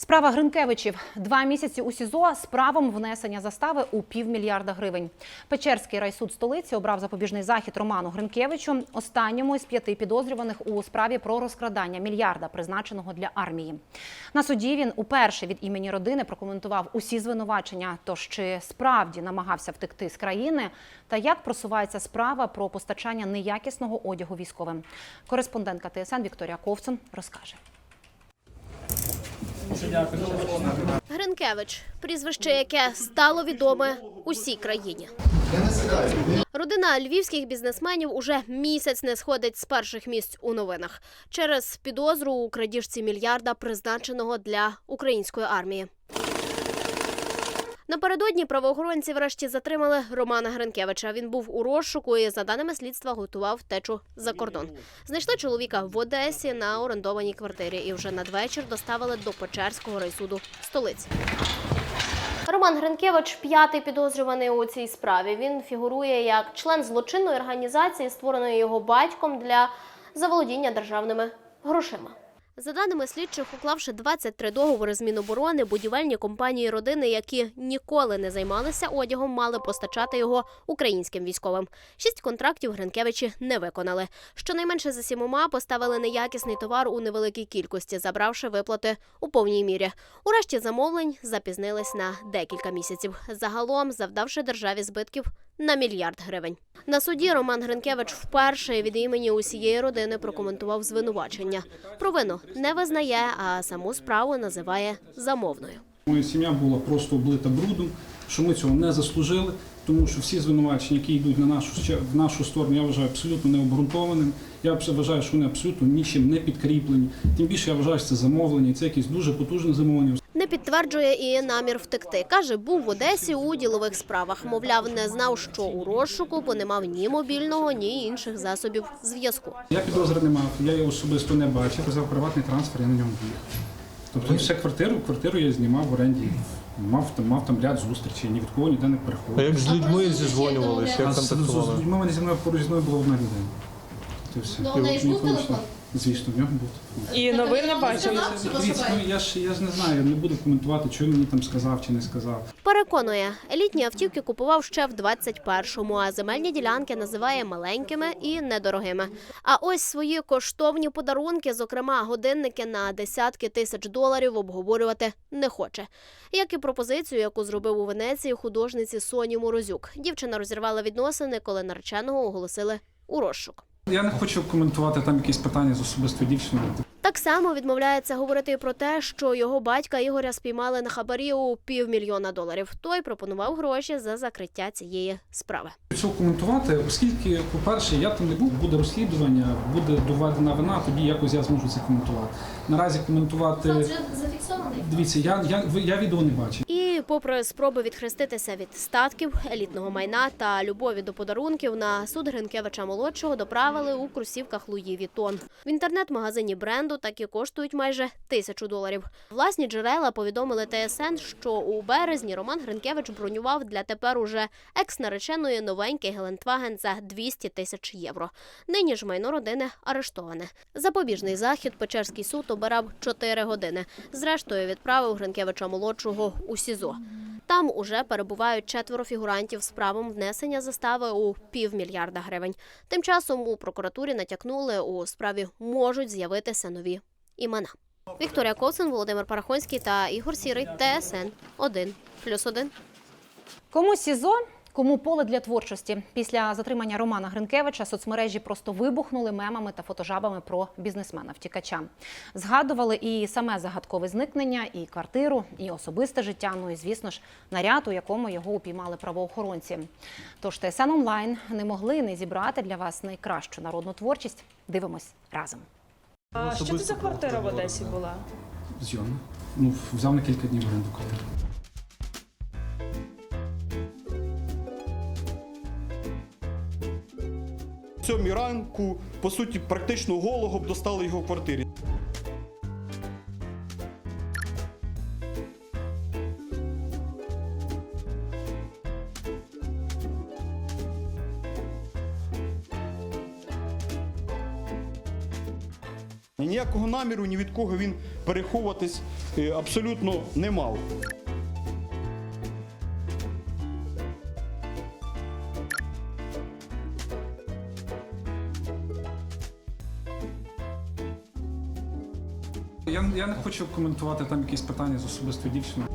Справа Гринкевичів два місяці у СІЗО з правом внесення застави у півмільярда гривень. Печерський райсуд столиці обрав запобіжний захід Роману Гринкевичу, останньому із п'яти підозрюваних у справі про розкрадання мільярда, призначеного для армії. На суді він уперше від імені родини прокоментував усі звинувачення. Тож чи справді намагався втекти з країни, та як просувається справа про постачання неякісного одягу військовим. Кореспондентка ТСН Вікторія Ковцун розкаже. Гринкевич прізвище, яке стало відоме усій країні. Родина львівських бізнесменів уже місяць не сходить з перших місць у новинах через підозру у крадіжці мільярда, призначеного для української армії. Напередодні правоохоронці врешті затримали Романа Гринкевича. Він був у розшуку і, за даними слідства, готував втечу за кордон. Знайшли чоловіка в Одесі на орендованій квартирі і вже надвечір доставили до Печерського райсуду столиці. Роман Гринкевич п'ятий підозрюваний у цій справі. Він фігурує як член злочинної організації, створеної його батьком для заволодіння державними грошима. За даними слідчих, уклавши 23 договори з Міноборони, будівельні компанії родини, які ніколи не займалися одягом, мали постачати його українським військовим. Шість контрактів Гринкевичі не виконали. Щонайменше за сімома поставили неякісний товар у невеликій кількості, забравши виплати у повній мірі. Урешті замовлень запізнились на декілька місяців. Загалом завдавши державі збитків на мільярд гривень. На суді Роман Гринкевич вперше від імені усієї родини прокоментував звинувачення. Провину не визнає, а саму справу називає замовною. Моя сім'я була просто облита брудом, що ми цього не заслужили, тому що всі звинувачення, які йдуть на нашу в нашу сторону, я вважаю абсолютно необґрунтованим. Я вважаю, що вони абсолютно нічим не підкріплені. Тим більше я вважаю, що це замовлення, це якесь дуже потужне замовлення. Не підтверджує і намір втекти. Каже, був в Одесі у ділових справах. Мовляв, не знав, що у розшуку, бо не мав ні мобільного, ні інших засобів зв'язку. Я підозри не мав, я його особисто не бачив. Казав приватний трансфер, я на ньому був. Тобто ще квартиру, квартиру я знімав в оренді. Мав там, мав там ряд зустрічей, ні від кого ніде не А переходив. як з людьми зізвонювалися, А як з, з, з людьми мене зі мною поруч зі мною була одна людина. Це все. І в ж був телефон? Звісно, в нього. І новин не бачили. Дивіться, ну, я ж я ж не знаю, я не буду коментувати, що він мені там сказав чи не сказав. Переконує, елітні автівки купував ще в 21-му, а земельні ділянки називає маленькими і недорогими. А ось свої коштовні подарунки, зокрема годинники на десятки тисяч доларів, обговорювати не хоче. Як і пропозицію, яку зробив у Венеції художниці Соні Морозюк. Дівчина розірвала відносини, коли нареченого оголосили у розшук. Я не хочу коментувати там якісь питання з особистою дівчиною. Так само відмовляється говорити про те, що його батька Ігоря спіймали на хабарі у півмільйона доларів. Той пропонував гроші за закриття цієї справи. Цього коментувати, оскільки, по-перше, я там не був, буде розслідування, буде доведена вина, тоді якось я зможу це коментувати. Наразі коментувати. зафіксований. Дивіться, я, я, я відео не бачив. Попри спроби відхреститися від статків, елітного майна та любові до подарунків, на суд Гринкевича молодшого доправили у кросівках Луї Вітон. В інтернет-магазині бренду такі коштують майже тисячу доларів. Власні джерела повідомили ТСН, що у березні Роман Гринкевич бронював для тепер уже екс-нареченої новенький Гелендваген за 200 тисяч євро. Нині ж майно родини арештоване. Запобіжний захід Печерський суд обирав 4 години. Зрештою відправив Гринкевича молодшого у СІЗО. Там уже перебувають четверо фігурантів з правом внесення застави у півмільярда гривень. Тим часом у прокуратурі натякнули, у справі можуть з'явитися нові імена. Вікторія Ковсин, Володимир Парахонський та Ігор Сірий. ТСН 1 плюс 1. Кому СІЗО, кому поле для творчості. Після затримання Романа Гринкевича соцмережі просто вибухнули мемами та фотожабами про бізнесмена втікача. Згадували і саме загадкове зникнення, і квартиру, і особисте життя. Ну і звісно ж, наряд, у якому його упіймали правоохоронці. Тож ТСН онлайн не могли не зібрати для вас найкращу народну творчість. Дивимось разом. А що це за квартира в Одесі була? Зйомно. Ну, взяв на кілька днів оренду квартиру. Сьомій ранку, по суті, практично голого б достали його в квартирі. Ніякого наміру ні від кого він переховуватись е, абсолютно не мав. Я, я не хочу коментувати там якісь питання з особистою дівчиною.